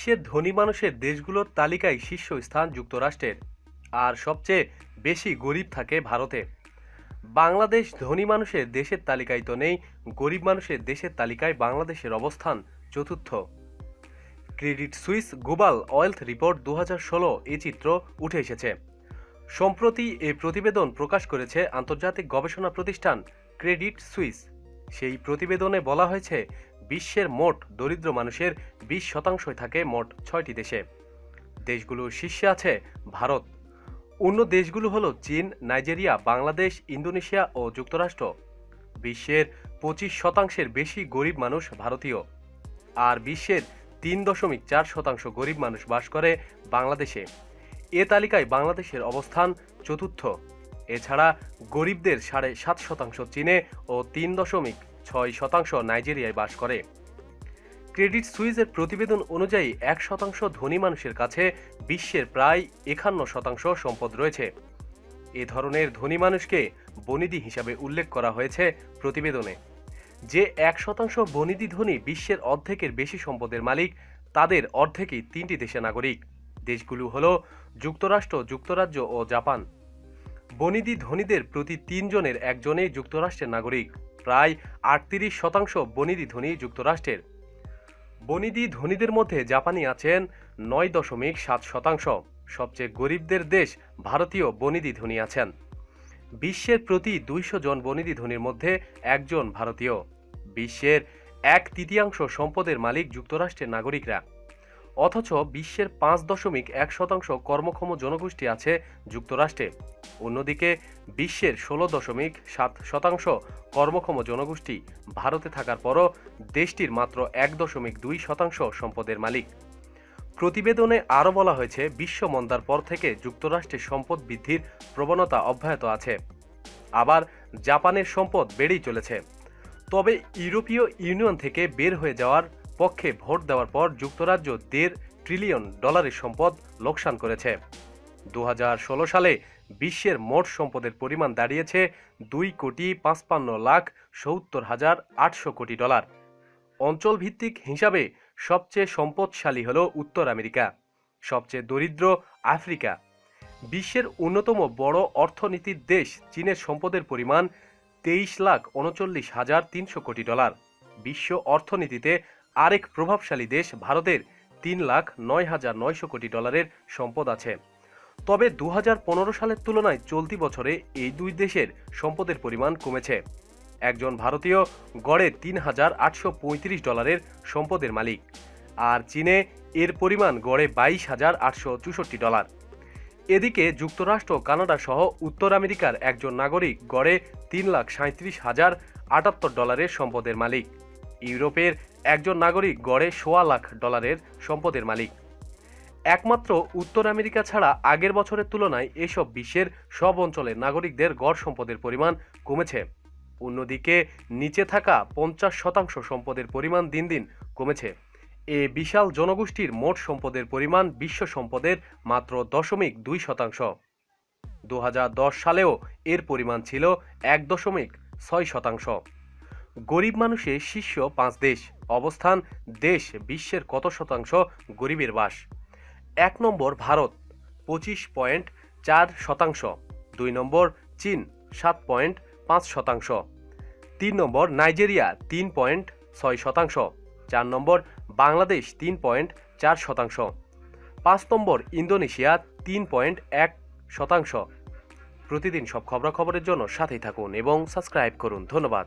বিশ্বের ধনী মানুষের দেশগুলোর তালিকায় শীর্ষস্থান যুক্তরাষ্ট্রের। আর সবচেয়ে বেশি গরিব থাকে ভারতে। বাংলাদেশ ধনী মানুষের দেশের তালিকায় তো নেই, গরিব মানুষের দেশের তালিকায় বাংলাদেশের অবস্থান চতুর্থ। Credit Suisse global wealth report দু ষোলো এই চিত্র উঠে এসেছে। সম্প্রতি এ প্রতিবেদন প্রকাশ করেছে আন্তর্জাতিক গবেষণা প্রতিষ্ঠান ক্রেডিট সুইস। সেই প্রতিবেদনে বলা হয়েছে বিশ্বের মোট দরিদ্র মানুষের বিশ শতাংশই থাকে মোট ছয়টি দেশে। দেশগুলোর শীর্ষে আছে ভারত। অন্য দেশগুলো হলো চীন, নাইজেরিয়া, বাংলাদেশ, ইন্দোনেশিয়া ও যুক্তরাষ্ট্র। বিশ্বের পঁচিশ শতাংশের বেশি গরিব মানুষ ভারতীয়। আর বিশ্বের তিন দশমিক চার শতাংশ গরিব মানুষ বাস করে বাংলাদেশে। এ তালিকায় বাংলাদেশের অবস্থান চতুর্থ। এছাড়া গরিবদের সাড়ে সাত শতাংশ চীনে ও তিন দশমিক ছয় শতাংশ নাইজেরিয়ায় বাস করে। ক্রেডিট সুইজের প্রতিবেদন অনুযায়ী এক শতাংশ ধনী মানুষের কাছে বিশ্বের প্রায় একান্ন শতাংশ সম্পদ রয়েছে। এ ধরনের ধনী মানুষকে বনিদি হিসাবে উল্লেখ করা হয়েছে প্রতিবেদনে। যে এক শতাংশ বনিদি ধনী বিশ্বের অর্ধেকের বেশি সম্পদের মালিক, তাদের অর্ধেকই তিনটি দেশের নাগরিক। দেশগুলো হল যুক্তরাষ্ট্র, যুক্তরাজ্য ও জাপান। বনিদি ধনীদের প্রতি তিনজনের একজনেই যুক্তরাষ্ট্রের নাগরিক। প্রায় আটত্রিশ শতাংশ বনিদি ধনী যুক্তরাষ্ট্রের। বনিদি ধনীদের মধ্যে জাপানি আছেন নয় দশমিক সাত শতাংশ। সবচেয়ে গরিবদের দেশ ভারতীয় বনিদি ধনী আছেন। বিশ্বের প্রতি দুইশো জন বনিদি ধনীর মধ্যে একজন ভারতীয়। বিশ্বের এক তৃতীয়াংশ সম্পদের মালিক যুক্তরাষ্ট্রের নাগরিকরা। অথচ বিশ্বের পাঁচ দশমিক এক শতাংশ কর্মক্ষম জনগোষ্ঠী আছে যুক্তরাষ্ট্রে। অন্যদিকে, বিশ্বের ষোলো দশমিক সাত শতাংশ কর্মক্ষম জনগোষ্ঠী ভারতে থাকার পরও দেশটির মাত্র এক দশমিক দুই শতাংশ সম্পদের মালিক। প্রতিবেদনে আরও বলা হয়েছে, বিশ্ব মন্দার পর থেকে যুক্তরাষ্ট্রের সম্পদ বৃদ্ধির প্রবণতা অব্যাহত আছে। আবার জাপানের সম্পদ বেড়েই চলেছে। তবে ইউরোপীয় ইউনিয়ন থেকে বের হয়ে যাওয়ার পক্ষে ভোট দেওয়ার পর যুক্তরাজ্য দেড় ট্রিলিয়ন ডলারের সম্পদ লোকসান করেছে। দু হাজার ষোলো সালে বিশ্বের মোট সম্পদের পরিমাণ দাঁড়িয়েছে দুই কোটি পাঁচপান্ন লাখ সত্তর হাজার আটশো কোটি ডলার। অঞ্চলভিত্তিক হিসাবে সবচেয়ে সম্পদশালী হল উত্তর আমেরিকা, সবচেয়ে দরিদ্র আফ্রিকা। বিশ্বের অন্যতম বড় অর্থনীতির দেশ চীনের সম্পদের পরিমাণ তেইশ লাখ উনচল্লিশ হাজার তিনশো কোটি ডলার। বিশ্ব অর্থনীতিতে আরেক প্রভাবশালী দেশ ভারতের তিন লাখ নয় হাজার নয়শো কোটি ডলারের সম্পদ আছে। তবে দু হাজার পনেরো সালের তুলনায় চলতি বছরে এই দুই দেশের সম্পদের পরিমাণ কমেছে। একজন ভারতীয় গড়ে তিন হাজার আটশো পঁয়ত্রিশ ডলারের সম্পদের মালিক আর চীনে এর পরিমাণ গড়ে বাইশ হাজার আটশো চৌষট্টি ডলার। এদিকে যুক্তরাষ্ট্র, কানাডা সহ উত্তর আমেরিকার একজন নাগরিক গড়ে তিন লাখ সাঁত্রিশ হাজার আটাত্তর ডলারের সম্পদের মালিক। ইউরোপের একজন নাগরিক গড়ে সোয়া লাখ ডলারের সম্পদের মালিক। একমাত্র উত্তর আমেরিকা ছাড়া আগের বছরের তুলনায় এসব বিশ্বের সব অঞ্চলে নাগরিকদের গড় সম্পদের পরিমাণ কমেছে। অন্যদিকে, নিচে থাকা পঞ্চাশ শতাংশ সম্পদের পরিমাণ দিন দিন কমেছে। এ বিশাল জনগোষ্ঠীর মোট সম্পদের পরিমাণ বিশ্ব সম্পদের মাত্র দশমিক দুই শতাংশ। দু হাজার দশ সালেও এর পরিমাণ ছিল এক দশমিক ছয় শতাংশ। গরিব মানুষের শীর্ষ পাঁচ দেশ। অবস্থান, দেশ বিশ্বের কত শতাংশ গরিবের বাস। এক নম্বর ভারত, পঁচিশ পয়েন্ট চার শতাংশ। দুই নম্বর চীন, সাত পয়েন্ট পাঁচ শতাংশ। তিন নম্বর নাইজেরিয়া, তিন পয়েন্ট ছয় শতাংশ। চার নম্বর বাংলাদেশ, তিন পয়েন্ট চার শতাংশ। পাঁচ নম্বর ইন্দোনেশিয়া, তিন পয়েন্ট এক শতাংশ। প্রতিদিন সব খবরাখবরের জন্য সাথেই থাকুন এবং সাবস্ক্রাইব করুন। ধন্যবাদ।